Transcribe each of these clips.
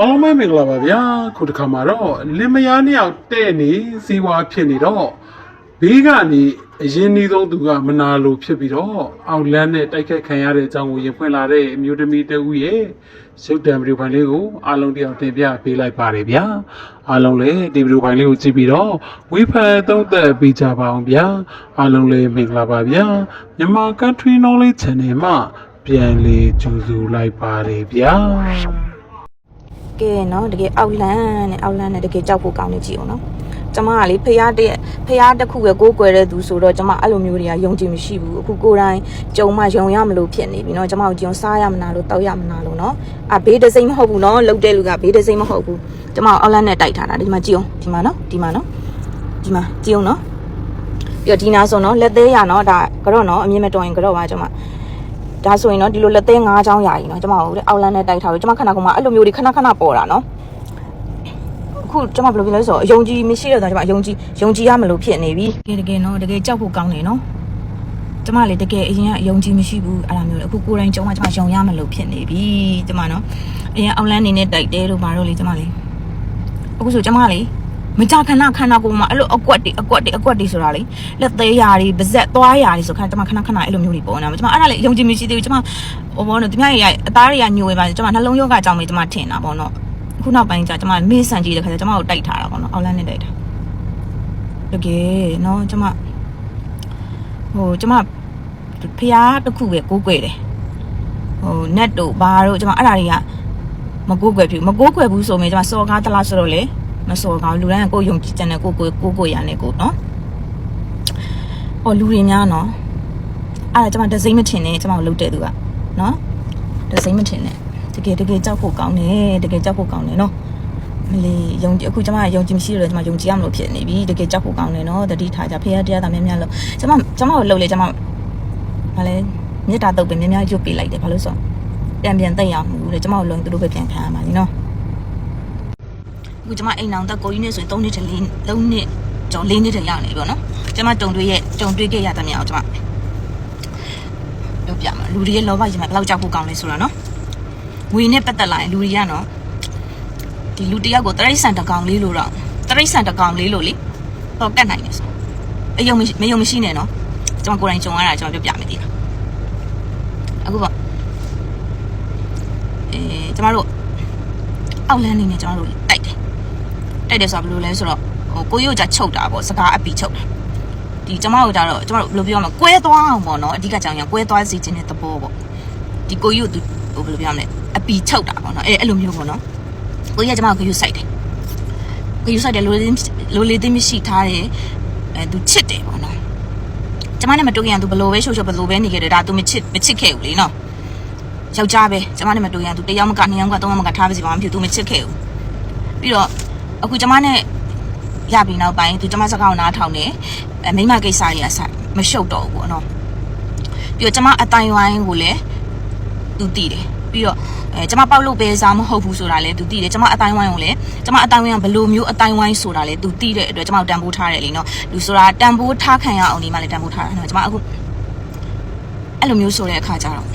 အားလုံးပဲမင်္ဂလာပါဗျာခုတစ်ခါမှာတော့လင်မယားနှစ်ယောက်တဲ့နေဇီဝါဖြစ်နေတော့ဘေးကနေအရင်နီးဆုံးသူကမနာလိုဖြစ်ပြီးတော့အောက်လန်းနဲ့တိုက်ခတ်ခံရတဲ့အကြောင်းကိုရင်ဖွင့်လာတဲ့အမျိုးသမီးတဦးရဲ့ရုပ်တံဗီဒီယိုဖိုင်လေးကိုအားလုံးတယောက်တင်ပြပေးလိုက်ပါတယ်ဗျာအားလုံးလည်းဒီဗီဒီယိုဖိုင်လေးကိုကြည့်ပြီးတော့ဝေဖန်သုံးသပ်ပေးကြပါအောင်ဗျာအားလုံးလည်းမင်္ဂလာပါဗျာမြန်မာ Country Knowledge Channel မှာပြန်လေကြိုဆိုလိုက်ပါတယ်ဗျာ ကဲเนาะတကယ်အောက်လန်းနဲ့အောက်လန်းနဲ့တကယ်ကြောက်ဖို့ကောင်းနေကြည့်အောင်เนาะကျမကလေဖះတဲ့ဖះတစ်ခုပဲကိုးကွယ်တဲ့သူဆိုတော့ကျမအဲ့လိုမျိုးတွေကယုံကြည်မရှိဘူးအခုကိုယ်တိုင်ကြုံမှယုံရမလို့ဖြစ်နေပြီเนาะကျမကိုကြုံစားရမနာလို့တောက်ရမနာလို့เนาะအာဘေးတစ်စိမ့်မဟုတ်ဘူးเนาะလှုပ်တဲ့လူကဘေးတစ်စိမ့်မဟုတ်ဘူးကျမအောက်လန်းနဲ့တိုက်ထားတာဒီမှာကြည့်အောင်ဒီမှာเนาะဒီမှာเนาะဒီမှာကြည့်အောင်เนาะပြီးတော့ဒီနာဆိုเนาะလက်သေးရเนาะဒါကတော့เนาะအမြင်မတော်ရင်ကတော့ပါကျမ ဒါဆိုရင်နော်ဒီလိုလက်သေး၅ချောင်းယာယီနော်ကျမတို့တဲ့အောက်လန်းနဲ့တိုက်ထားပြီးကျမခဏခဏအဲ့လိုမျိုးတွေခဏခဏပေါ်တာနော်အခုကျမဘယ်လိုဖြစ်လဲဆိုတော့အယုံကြည်မရှိတော့တာကျမအယုံကြည်ယုံကြည်ရမလို့ဖြစ်နေပြီတကယ်တကယ်နော်တကယ်ကြောက်ဖို့ကောင်းတယ်နော်ကျမလည်းတကယ်အရင်ကအယုံကြည်မရှိဘူးအဲ့လိုမျိုးအခုကိုယ်တိုင်ကြုံမှကျမယုံရမလို့ဖြစ်နေပြီကျမနော်အရင်အောက်လန်းနေနဲ့တိုက်တယ်လို့ဘာလို့လဲကျမလေးအခုဆိုကျမလေး မကြခဏခဏကိုမှအဲ့လိုအကွက်တွေအကွက်တွေအကွက်တွေဆိုတာလေလက်သေးရာတွေပါဇက်သွားရာတွေဆိုခါကျွန်မခဏခဏအဲ့လိုမျိုးတွေပေါ်နေတာကျွန်မအဲ့ဒါလေအယုံကြည်မရှိသေးဘူးကျွန်မဟိုဘောနော်သူများရဲ့အသားတွေကညိုဝေပါကျွန်မနှလုံးရောဂါကြောင့်မေကျွန်မထင်တာပေါ့နော်ခုနောက်ပိုင်းကျကျွန်မမေးဆန်ကြည့်တဲ့ခါကျကျွန်မကိုတိုက်ထားတာပေါ့နော်အောက်လန်းနဲ့တိုက်တာတကယ်နော်ကျွန်မဟိုကျွန်မဖျားတစ်ခုပဲကိုးကွယ်တယ်ဟို net တို့ဘာတို့ကျွန်မအဲ့ဒါတွေကမကိုးကွယ်ဘူးမကိုးကွယ်ဘူးဆိုရင်ကျွန်မစော်ကားတလားဆိုတော့လေ မစော်ကားလူတိုင်းကကိုယ်ယုံကြည်တဲ့နဲ့ကိုကိုကိုကိုရနေကိုနော်ဟိုလူတွေများနော်အဲ့ဒါကျွန်မဒစိမ့်မထင်နဲ့ကျွန်မကိုလှုပ်တဲ့သူကနော်ဒစိမ့်မထင်နဲ့တကယ်တကယ်ကြောက်ဖို့ကောင်းတယ်တကယ်ကြောက်ဖို့ကောင်းတယ်နော်မလီယုံကြည်အခုကျမယုံကြည်မရှိလို့ကျမယုံကြည်ရမလို့ဖြစ်နေပြီတကယ်ကြောက်ဖို့ကောင်းတယ်နော်တတိထားကြဖေရတရားသားများများလို့ကျမကျမကိုလှုပ်လေကျမဘာလဲမေတ္တာတုတ်ပဲများများရွတ်ပေးလိုက်တယ်ဘာလို့ဆိုပြန်ပြန်သိအောင်ဘူးလေကျမကိုလုံသူတို့ပဲပြန်ခံရမှာလीနော် အခုကျမအိမ်အောင်တက်ကိုကြီးနေဆိုရင်3နှစ်တည်း4နှစ်ကျော်4နှစ်တည်းရနေပြီပေါ့နော်ကျမတုံတွေးရဲ့တုံတွေးခဲ့ရတဲ့မြောက်ကျမတို့ပြမှာလူတွေရဲ့လောဘကြီးမှာဘယ်လောက်ကြောက်ဖို့ကောင်းလဲဆိုတာနော်ငွေနဲ့ပတ်သက်လာရင်လူတွေကနော်ဒီလူတယောက်ကိုတရိတ်ဆန်တကောင်လေးလို့တော့တရိတ်ဆန်တကောင်လေးလို့လေတော့ကတ်နိုင်တယ်ဆိုအယုံမရှိမယုံမရှိနဲ့နော်ကျွန်မကိုယ်တိုင်ကြုံရတာကျွန်တော်ပြောပြမယ်ဒီလားအခုပေါ့အဲကျွန်တော်တို့အောက်လန်းနေနဲ့ကျွန်တော်တို့ တိုက်တယ်တိုက်တယ်ဆိုတာဘယ်လိုလဲဆိုတော့ဟိုကိုရုပ်ကြချုပ်တာပေါ့စကားအပီချုပ်တာဒီကျွန်မတို့ကြတော့ကျွန်တော်တို့ဘယ်လိုပြောမလဲကွဲသွားအောင်ပေါ့နော်အဓိကကြောင်ရကွဲသွားစေခြင်းတဲ့သဘောပေါ့ဒီကိုရုပ်သူဟိုဘယ်လိုပြောမလဲအပီချုပ်တာပေါ့နော်အဲအဲ့လိုမျိုးပေါ့နော်ကိုကြီးကကျွန်မကိုဂယူဆိုင်တယ်ဂယူဆိုင်တယ်လိုလေးလိုလေးသိမရှိထားတယ်အဲသူချစ်တယ်ပေါ့နော်ကျွန်မနဲ့မတူရင်သူဘယ်လိုပဲရှုပ်ရှုပ်ဘယ်လိုပဲနေခဲ့တယ်ဒါသူမချစ်မချစ်ခဲ့ဘူးလေနော်ယောက်ျားပဲကျွန်မနဲ့မတူရင်သူတယောက်မကနှစ်ယောက်ကသုံးယောက်ကထားပါစီပါမဖြစ်သူမချစ်ခဲ့ဘူးပြီးတော့ အခုကျွန်မနဲ့ရပြီနောက်ပိုင်းသူကျွန်မစကားကိုနားထောင်တယ်အဲမိမကိစ္စတွေအဆိုင်မရှုပ်တော့ဘူးပေါ့နော်ပြီးတော့ကျွန်မအတိုင်းဝိုင်းကိုလည်းသူတည်တယ်ပြီးတော့အဲကျွန်မပေါက်လို့ပဲစားမဟုတ်ဘူးဆိုတာလည်းသူတည်တယ်ကျွန်မအတိုင်းဝိုင်းကိုလည်းကျွန်မအတိုင်းဝိုင်းကဘယ်လိုမျိုးအတိုင်းဝိုင်းဆိုတာလည်းသူတည်တဲ့အတွက်ကျွန်မတန်ဖိုးထားတယ်လीနော်လူဆိုတာတန်ဖိုးထားခံရအောင်ဒီမှာလည်းတန်ဖိုးထားတာနော်ကျွန်မအခုအဲ့လိုမျိုးဆိုတဲ့အခါကျတော့အဲ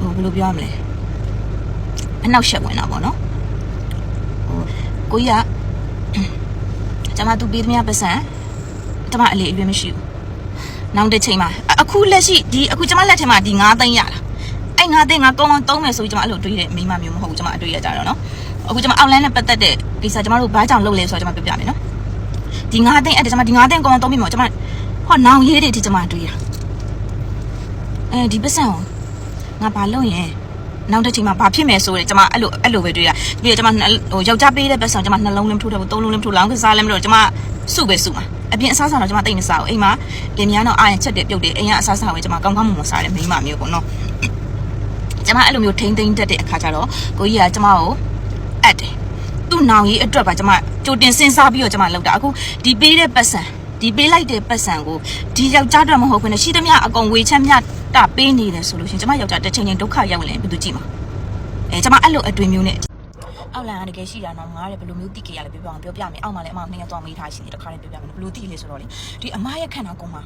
ဟိုဘယ်လိုပြောရမလဲအနောက်ရှက်ဝင်တာပေါ့နော်ဟို ကိုကြီးကကျွန်မသူပေးသမျှပတ်စံကျွန်မအလေအရွယ်မရှိဘူးနောက်တစ်ချိန်မှာအအခုလက်ရှိဒီအခုကျမလက်ထဲမှာဒီ9သိန်းရတာအဲ့9သိန်းငါကောင်းကောင်းသုံးမယ်ဆိုပြီးကျမအဲ့လိုတွေးတဲ့မိမမျိုးမဟုတ်ဘူးကျမအတွေးရကြတော့နော်အခုကျမအောက်လန်းနဲ့ပတ်သက်တဲ့ကိစ္စကျမတို့ဘာကြောင့်လုပ်လဲဆိုတော့ကျမပြောပြမယ်နော်ဒီ9သိန်းအဲ့ဒါကျမဒီ9သိန်းကောင်းကောင်းသုံးပြီးမှကျမဟောနောင်ရေးတွေဒီကျမတွေးရအဲဒီပတ်စံကိုငါဘာလုပ်ရင် နောက်တစ်ချိန်မှာဘာဖြစ်မယ်ဆိုတော့ကျမအဲ့လိုအဲ့လိုပဲတွေးရပြီးတော့ကျမဟိုယောက်ျားပေးတဲ့ပတ်စံကျမနှလုံးလင်းထိုးတယ်သုံးလုံးလင်းထိုးလောင်းကစားလင်းမလို့ကျမစုပဲစုမှာအပြင်အစားစားတော့ကျမတိတ်မစားဘူးအိမ်မှာလင်များတော့အာရင်ချက်တယ်ပြုတ်တယ်အိမ်ကအစားစားပဲကျမကောင်းကောင်းမွန်မွန်စားတယ်မိန်းမမျိုးပေါ့နော်ကျမအဲ့လိုမျိုးထိမ့်သိမ့်တတ်တဲ့အခါကျတော့ကိုကြီးကကျမကိုအပ်တယ်သူ့နောင်ရေးအတွက်ပါကျမကြိုတင်စဉ်းစားပြီးတော့ကျမလောက်တာအခုဒီပေးတဲ့ပတ်စံ ဒီပေးလိုက်တဲ့ပတ်စံကိုဒီယောက်ျားတော့မဟုတ်ဘူးနဲ့ရှိသမျှအကုန်ဝေချက်မြတာပေးနေတယ်ဆိုလို့ရှင်ကျမယောက်ျားတစ်ချိန်ချင်းဒုက္ခရောက်ရင်ဘယ်သူကြည့်မှာအဲကျမအဲ့လိုအတွေ့မျိုးနဲ့အောက်လန်ကတကယ်ရှိတာတော့ငားတယ်ဘယ်လိုမျိုးတိကြရလဲပြောပြအောင်ပြောပြမယ်အောက်မှာလည်းအမနှစ်ယောက်တော့မေးထားရှိတယ်တခါလေးပြောပြမယ်ဘယ်လိုတိလဲဆိုတော့လေဒီအမရဲ့ခန္ဓာကိုယ်မှာ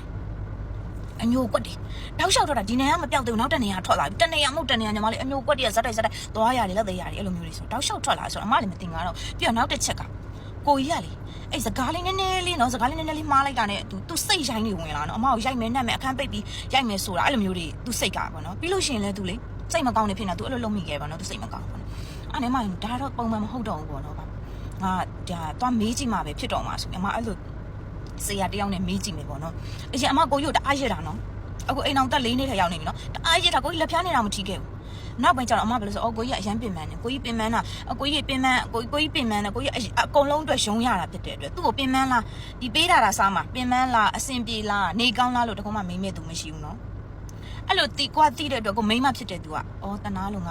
အမျိုးကွက်တွေတောက်လျှောက်ထွက်တာဒီနေရာမပြောက်သေးဘူးနောက်တနေရာထွက်လာပြီတနေရာမဟုတ်တနေရာညီမလေးအမျိုးကွက်တွေကဇက်တိုက်ဇက်တိုက်သွားရတယ်လက်သေးရတယ်အဲ့လိုမျိုးတွေဆိုတောက်လျှောက်ထွက်လာဆိုတော့အမလည်းမတင်ကတော့ပြီးတော့နောက်တစ်ချက်က ကိုကြီးကလေအဲ့စကားလေးနည်းနည်းလေးနော်စကားလေးနည်းနည်းလေးမှားလိုက်တာနဲ့သူသူစိတ်ရိုင်းနေဝင်လာနော်အမကိုရိုက်မယ်နှက်မယ်အခန်းပိတ်ပြီးရိုက်မယ်ဆိုတာအဲ့လိုမျိုးတွေသူစိတ်ကပေါ့နော်ပြီးလို့ရှိရင်လည်းသူလေစိတ်မကောင်းနေဖြစ်နေသူအဲ့လိုလုပ်မိခဲ့ပါနော်သူစိတ်မကောင်းဘူးအဲ့နဲ့မှဒါတော့ပုံမှန်မဟုတ်တော့ဘူးပေါ့နော်ငါဒါသွားမေးကြည့်မှာပဲဖြစ်တော့မှာဆိုအမအဲ့လိုဆရာတယောက်နဲ့မေးကြည့်မယ်ပေါ့နော်အရင်အမကိုကြီးကိုတအားရတာနော်အခုအိမ်အောင်တက်လေးနေတဲ့ရောက်နေပြီနော်တအားရတာကိုကြီးလက်ဖျားနေတာမထီခဲ့ဘူး နောက်ပိုင်းကျတော့အမဘယ်လိုဆိုအော်ကိုကြီးကအရန်ပင်ပန်းတယ်ကိုကြီးပင်ပန်းတာအကိုကြီးပင်ပန်းကိုကိုကြီးပင်ပန်းတယ်ကိုကြီးအကုန်လုံးအတွက်ရုံးရတာဖြစ်တဲ့အတွက်သူ့ကိုပင်ပန်းလားဒီပေးတာတာစားမှာပင်ပန်းလားအစင်ပြေလားနေကောင်းလားလို့တကုံးမှမေးမဲ့သူမရှိဘူးနော်အဲ့လိုတီကွာတီးတဲ့အတွက်ကိုမိမဖြစ်တဲ့သူကအော်တနာလုံးက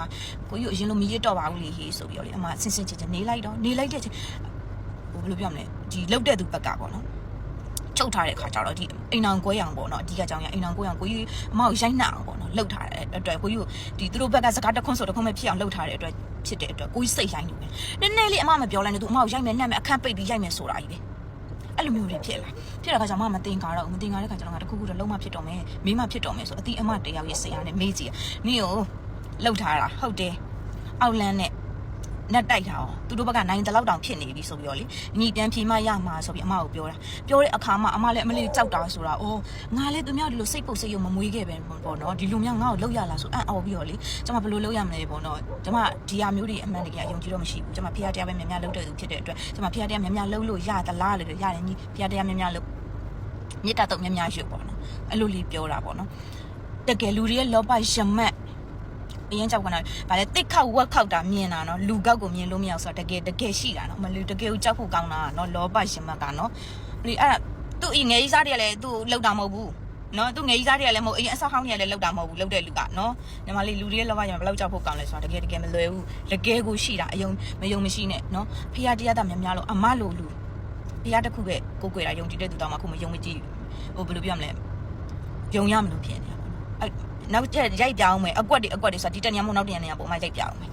ကိုကြီးကိုအရင်လိုမရတော့ပါဘူးလေဟေးဆိုပြီးတော့လေအမဆင်းဆင်းချင်းချင်းနေလိုက်တော့နေလိုက်တဲ့ချင်းဟိုဘယ်လိုပြောမလဲဒီလောက်တဲ့သူဘက်ကပေါ့နော် ချုပ်ထားတဲ့ခါကျတော့ဒီအိမ်အောင်ကွဲအောင်ပေါ့နော်အဓိကကြောင့်ရအိမ်အောင်ကွဲအောင်ကိုကြီးအမကိုရိုက်နှက်အောင်ပေါ့နော်လှုပ်ထားတဲ့အတွက်ကိုကြီးကိုဒီသူတို့ဘက်ကစကားတစ်ခွန်းဆိုတစ်ခွန်းပဲဖြစ်အောင်လှုပ်ထားတဲ့အတွက်ဖြစ်တဲ့အတွက်ကိုကြီးစိတ်ရိုင်းနေတယ်နည်းနည်းလေးအမမပြောလိုက်နဲ့သူအမကိုရိုက်မယ်နှက်မယ်အခန်းပိတ်ပြီးရိုက်မယ်ဆိုတာကြီးပဲအဲ့လိုမျိုးတွေဖြစ်လာဖြစ်တဲ့ခါကျမှမတင်ကားတော့မတင်ကားတဲ့ခါကျတော့ငါတခုခုတော့လုံးမဖြစ်တော့မယ်မိမဖြစ်တော့မယ်ဆိုအတိအမတယောက်ရဲ့ဆရာနဲ့မေးကြည့်နင်းကိုလှုပ်ထားတာဟုတ်တယ်အောက်လန်းနဲ့ နက်တိုက်တာ哦သူတို့ဘက်ကနိုင်တလောက်တောင်ဖြစ်နေပြီဆိုပြီးတော့လေညီပြန်ဖြေမရမှာဆိုပြီးအမကိုပြောတာပြောတဲ့အခါမှာအမလည်းအမလေးကြောက်တာဆိုတာအိုးငါလည်းသူများဒီလိုစိတ်ပုတ်စိတ်ယုံမမွေးခဲ့ပဲပေါ့နော်ဒီလိုမျိုးငါ့ကိုလောက်ရလားဆိုအံ့အော်ပြီးတော့လေကျွန်မဘယ်လိုလောက်ရမလဲပေါ့နော်ကျွန်မဒီဟာမျိုးတွေအမှန်တကယ်ယုံကြည်တော့မရှိဘူးကျွန်မဖះတရားပဲများများလောက်တဲ့သူဖြစ်တဲ့အတွက်ကျွန်မဖះတရားများများလောက်လို့ရသလားလို့ရတယ်ညီဖះတရားများများလောက်မေတ္တာတော့များများရွတ်ပေါ့နော်အဲ့လိုလေးပြောတာပေါ့နော်တကယ်လူတွေရဲ့လောဘရမတ် အရင်ကြောက်ကနာဗာလေတစ်ခောက်ဝက်ခောက်တာမြင်တာနော်လူကောက်ကိုမြင်လို့မရအောင်ဆိုတာတကယ်တကယ်ရှိတာနော်မလူတကယ်ကိုကြောက်ဖို့ကောင်းတာနော်လောဘရှင်မတ်ကနော်ဒီအဲ့ဒါသူ့အငယ်ကြီးစားတွေကလည်းသူ့လောက်တာမဟုတ်ဘူးနော်သူငယ်ကြီးစားတွေကလည်းမဟုတ်အရင်အဆောက်ဟောင်းတွေကလည်းလောက်တာမဟုတ်ဘူးလောက်တဲ့လူကနော်ညီမလေးလူတွေရဲ့လောဘရှင်ဘယ်လောက်ကြောက်ဖို့ကောင်းလဲဆိုတာတကယ်တကယ်မလွယ်ဘူးတကယ်ကိုရှိတာအယုံမယုံမရှိနဲ့နော်ဖះတရားတာများများလို့အမလိုလူဖះတစ်ခုပဲကိုယ်ကိုယ်တာယုံကြည်တဲ့သူတောင်မှခုမယုံမကြည်ဟိုဘယ်လိုပြောမလဲယုံရမလို့ဖြစ်နေတာပေါ့နော်အဲ့ နောက်ကျရိုက်ပြအောင်မယ်အကွက်တွေအကွက်တွေဆိုတာဒီတနေရာမို့နောက်တနေရာနေရာပုံမှန်ရိုက်ပြအောင်မယ်